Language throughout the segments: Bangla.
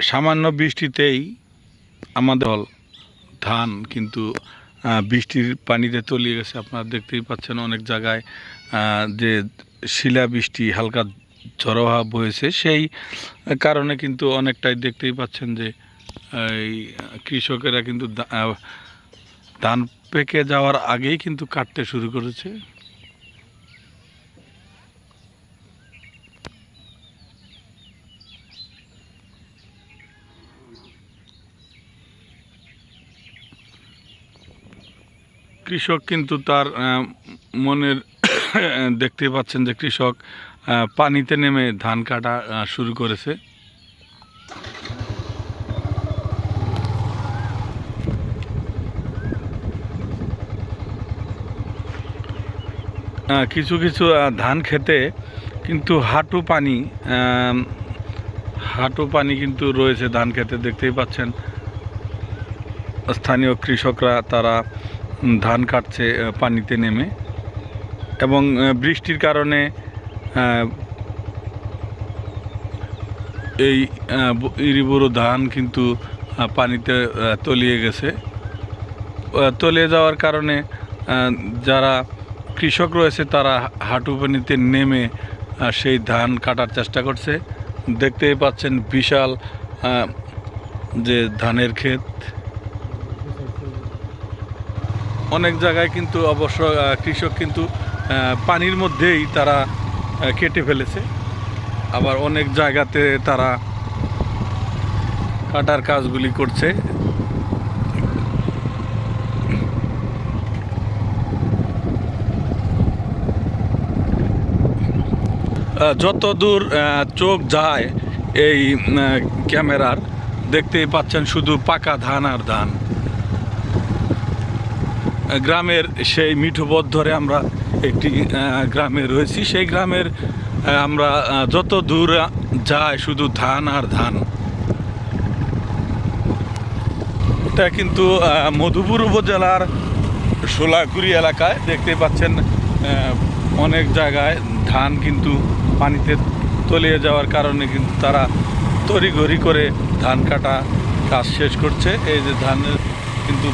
সামান্য বৃষ্টিতেই আমাদের ধান কিন্তু বৃষ্টির পানিতে তলিয়ে গেছে। আপনারা দেখতেই পাচ্ছেন অনেক জায়গায় যে শিলা বৃষ্টি, হালকা ঝড়ো হাওয়া বয়েছে সেই কারণে কিন্তু অনেকটাই দেখতেই পাচ্ছেন যে, এই কৃষকেরা কিন্তু ধান পেকে যাওয়ার আগেই কিন্তু কাটতে শুরু করেছে। কৃষক কিন্তু তার মনের দেখতেই পাচ্ছেন যে কৃষক পানিতে নেমে ধান কাটা শুরু করেছে। কিছু কিছু ধান খেতে কিন্তু হাঁটু পানি হাঁটু পানি কিন্তু রয়েছে ধান খেতে, দেখতেই পাচ্ছেন। স্থানীয় কৃষকরা তারা ধান কাটছে পানিতে নেমে। এবং বৃষ্টির কারণে এই ব- ধান কিন্তু পানিতে তলিয়ে গেছে। তলিয়ে যাওয়ার কারণে যারা কৃষক রয়েছে, তারা হাঁটু পানিতে নেমে সেই ধান কাটার চেষ্টা করছে। দেখতেই পাচ্ছেন বিশাল যে ধানের ক্ষেত। অনেক জায়গায় কিন্তু অবশ্য কৃষক কিন্তু পানির মধ্যেই তারা কেটে ফেলেছে। আবার অনেক জায়গাতে তারা কাটার কাজগুলি করছে। যত দূর চোখ যায় এই ক্যামেরার, দেখতেই পাচ্ছেন শুধু পাকা ধান আর ধান। গ্রামের সেই মিঠো পথ ধরে আমরা একটি গ্রামে রয়েছি। সেই গ্রামের আমরা যত দূর যায় শুধু ধান আর ধান। এটা কিন্তু মধুপুর উপজেলার সোলাগুড়ি এলাকায় দেখতে পাচ্ছেন অনেক জায়গায় ধান কিন্তু পানিতে তলিয়ে যাওয়ার কারণে কিন্তু তারা তড়িঘড়ি করে ধান কাটা কাজ শেষ করছে। এই যে ধানের কিন্তু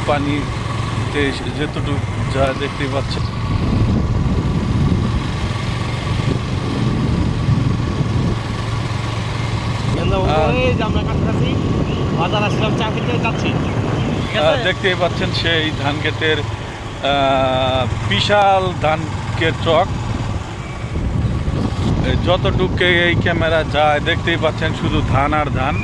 পানিতে যেতটুকু যা দেখতে আছে? দেখতেই পাচ্ছেন সেই ধান ক্ষেতের আহ, বিশাল ধান চক যতটুকু এই ক্যামেরা যায় দেখতেই পাচ্ছেন শুধু ধান আর ধান।